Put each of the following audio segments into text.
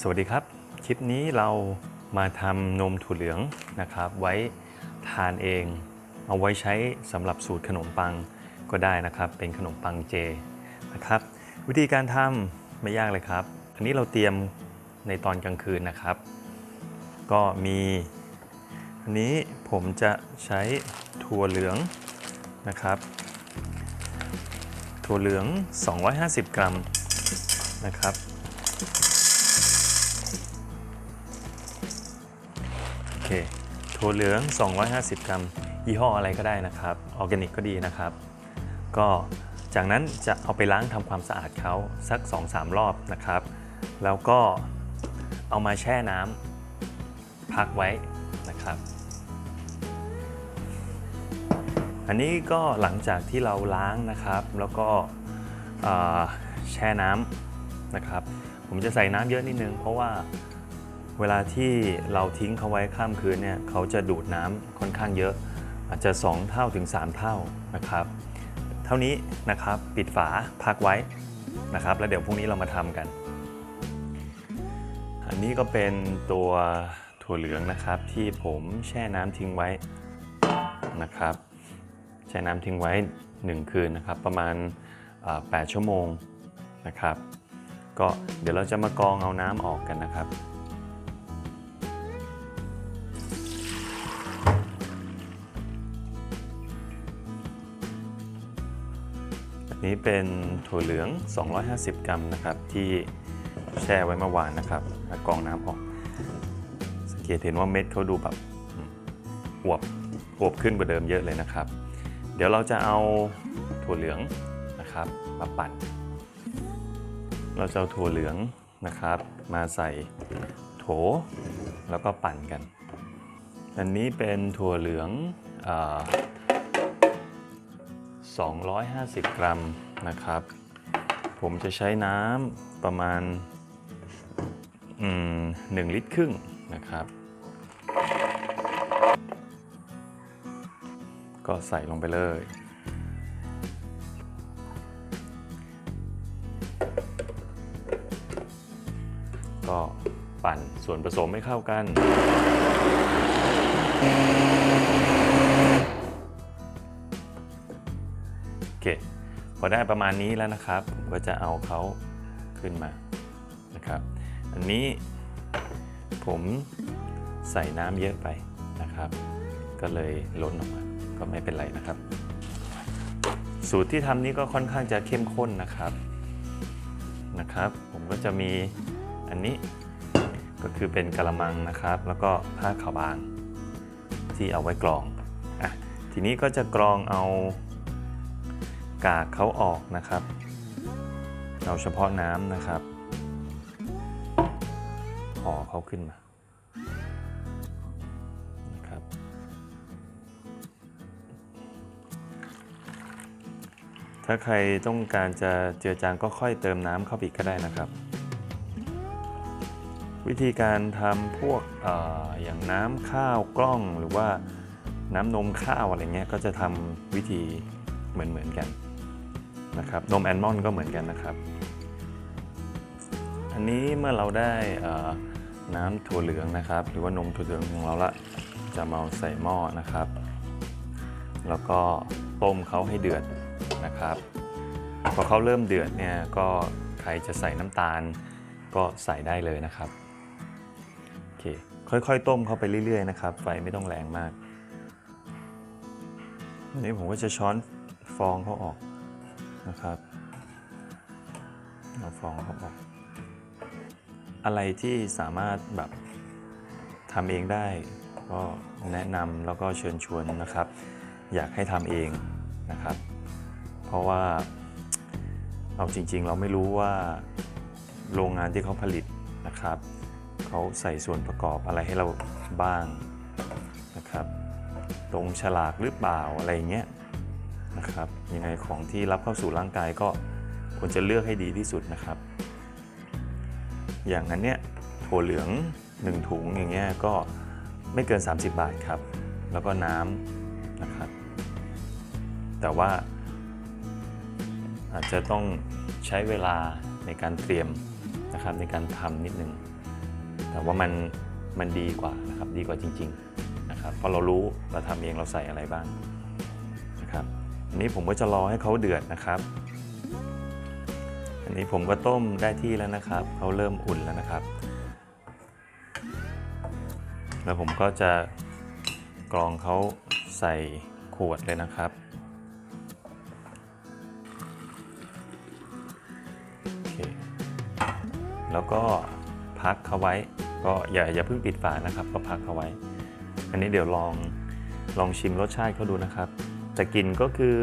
สวัสดีครับ คลิปนี้เรามาทำนมถั่วเหลืองนะครับ ไว้ทานเอง เอาไว้ใช้สำหรับสูตรขนมปังก็ได้นะครับ เป็นขนมปังเจนะครับ วิธีการทำไม่ยากเลยครับ อันนี้เราเตรียมในตอนกลางคืนนะครับ ก็มีอันนี้ผมจะใช้ถั่วเหลืองนะครับ ถั่วเหลือง 250 กรัมนะครับ เคถั่วเหลือง 250 กรัม ยี่ห้ออะไรก็ได้นะครับ ออร์แกนิกก็ดีนะครับ ก็จากนั้นจะเอาไปล้างทำความสะอาดเขาสัก 2-3 รอบนะครับ แล้วก็เอามาแช่น้ำพักไว้นะครับ อันนี้ก็หลังจากที่เราล้างนะครับ แล้วก็แช่น้ำนะครับ ผมจะใส่น้ำเยอะนิดนึง เพราะว่า เวลาที่เราทิ้งเขาไว้ข้ามคืนเนี่ยเขาจะดูดน้ำค่อนข้างเยอะ อาจจะ 2 เท่าถึง 3 เท่านะครับ เท่านี้นะครับปิดฝาพักไว้นะครับ แล้วเดี๋ยวพรุ่งนี้เรามาทำกัน อันนี้ก็เป็นตัวถั่วเหลืองนะครับที่ผมแช่น้ำทิ้งไว้นะครับ แช่น้ำทิ้งไว้ 1 คืนนะครับ ประมาณ 8 ชั่วโมงนะครับ ก็เดี๋ยวเราจะมากรองเอาน้ำออกกันนะครับ นี้เป็นถั่วเหลือง 250 กรัมนะครับที่แช่ไว้เมื่อวานนะครับแล้วกรองน้ำออกสังเกตเห็นว่าเม็ดเขาดูแบบอวบอวบขึ้นกว่าเดิมเยอะเลยนะครับ เดี๋ยวเราจะเอาถั่วเหลืองนะครับมาปั่น เราจะเอาถั่วเหลืองนะครับ มาใส่โถแล้วก็ปั่นกัน อันนี้เป็นถั่วเหลืองอ 250 กรัมนะครับ ผมจะใช้น้ำประมาณหนึ่งลิตรครึ่งนะครับ ก็ใส่ลงไปเลย ก็ปั่นส่วนผสมให้เข้ากัน เคพอได้ประมาณนี้แล้วนะครับผมก็จะเอาเขาขึ้นมานะครับ อันนี้ผมใส่น้ำเยอะไปนะครับ ก็เลยล้นออกมาก็ไม่เป็นไรนะครับ สูตรที่ทำนี้ก็ค่อนข้างจะเข้มข้นนะครับนะครับ ผมก็จะมีอันนี้ก็คือเป็นกะละมังนะครับ แล้วก็ผ้าขาวบางที่เอาไว้กรองอะทีนี้ก็จะกรองเอา กากเขาออกนะครับ เอาเฉพาะน้ำนะครับห่อเขาขึ้นมานะครับ ถ้าใครต้องการจะเจือจางก็ค่อยเติมน้ำเข้าไปอีกก็ได้นะครับ วิธีการทำพวกออย่างน้ำข้าวกล้องหรือว่าน้ำนมข้าวอะไรเงี้ยก็จะทำวิธี เหมือนเหมือนกันนะครับนมแอนมอนด์ก็เหมือนกันนะครับ อันนี้เมื่อเราได้น้ำถั่วเหลืองนะครับ หรือว่านมถั่วเหลืองของเราละจะมาใส่หม้อนะครับ แล้วก็ต้มเขาให้เดือดนะครับพอเขาเริ่มเดือดเนี่ยก็ใครจะใส่น้ำตาลก็ใส่ได้เลยนะครับโอเคค่อยๆ ต้มเขาไปเรื่อยๆนะครับไฟไม่ต้องแรงมากอันนี้ผมก็จะช้อน ฟองเขาออกนะครับเอาฟองเขาออก อะไรที่สามารถแบบทำเองได้ ก็แนะนำแล้วก็เชิญชวนนะครับ อยากให้ทำเองนะครับ เพราะว่าเอาจริง ๆ เราไม่รู้ว่าโรงงานที่เขาผลิตนะครับเขาใส่ส่วนประกอบอะไรให้เราบ้างนะครับ ตรงฉลากหรือเปล่าอะไรเงี้ย นะครับยังไงของที่รับเข้าสู่ร่างกายก็ควรจะเลือกให้ดีที่สุดนะครับ อย่างนั้นเนี่ยถั่วเหลือง 1 ถุงอย่างเงี้ยก็ไม่เกิน 30 บาทครับ แล้วก็น้ำนะครับ แต่ว่าอาจจะต้องใช้เวลาในการเตรียมนะครับในการทำนิดนึง แต่ว่ามันมันดีกว่านะครับดีกว่าจริง ๆ นะครับเพราะเรารู้เราทำเองเราใส่อะไรบ้างนะครับ อันนี้ผมก็จะรอให้เขาเดือดนะครับ อันนี้ผมก็ต้มได้ที่แล้วนะครับเขาเริ่มอุ่นแล้วนะครับ แล้วผมก็จะกรองเขาใส่ขวดเลยนะครับโอเคแล้วก็พักเขาไว้ ก็อย่าอย่าเพิ่งปิดฝานะครับ ก็พักเขาไว้ อันนี้เดี๋ยวลองลองชิมรสชาติเขาดูนะครับ จะกินก็คือ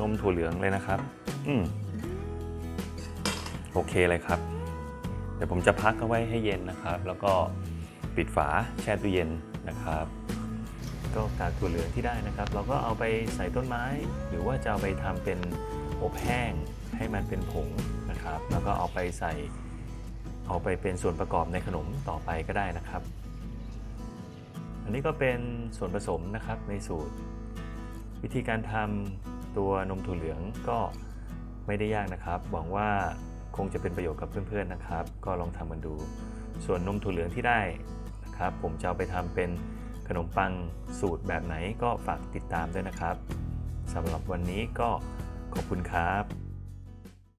นมถั่วเหลืองเลยนะครับ อืมโอเคเลยครับ เดี๋ยวผมจะพักเอาไว้ให้เย็นนะครับ แล้วก็ปิดฝาแช่ตู้เย็นนะครับ ก็กากถั่วเหลืองที่ได้นะครับ เราก็เอาไปใส่ต้นไม้ หรือว่าจะเอาไปทำเป็นอบแห้งให้มันเป็นผงนะครับ แล้วก็เอาไปใส่เอาไปเป็นส่วนประกอบในขนมต่อไปก็ได้นะครับ อันนี้ก็เป็นส่วนผสมนะครับในสูตร วิธีการทำตัวนมถั่วเหลืองก็ไม่ได้ยากนะครับ หวังว่าคงจะเป็นประโยชน์กับเพื่อนๆนะครับ ก็ลองทำกันดู ส่วนนมถั่วเหลืองที่ได้นะครับ ผมจะเอาไปทำเป็นขนมปังสูตรแบบไหนก็ฝากติดตามด้วยนะครับสำหรับวันนี้ก็ขอบคุณครับ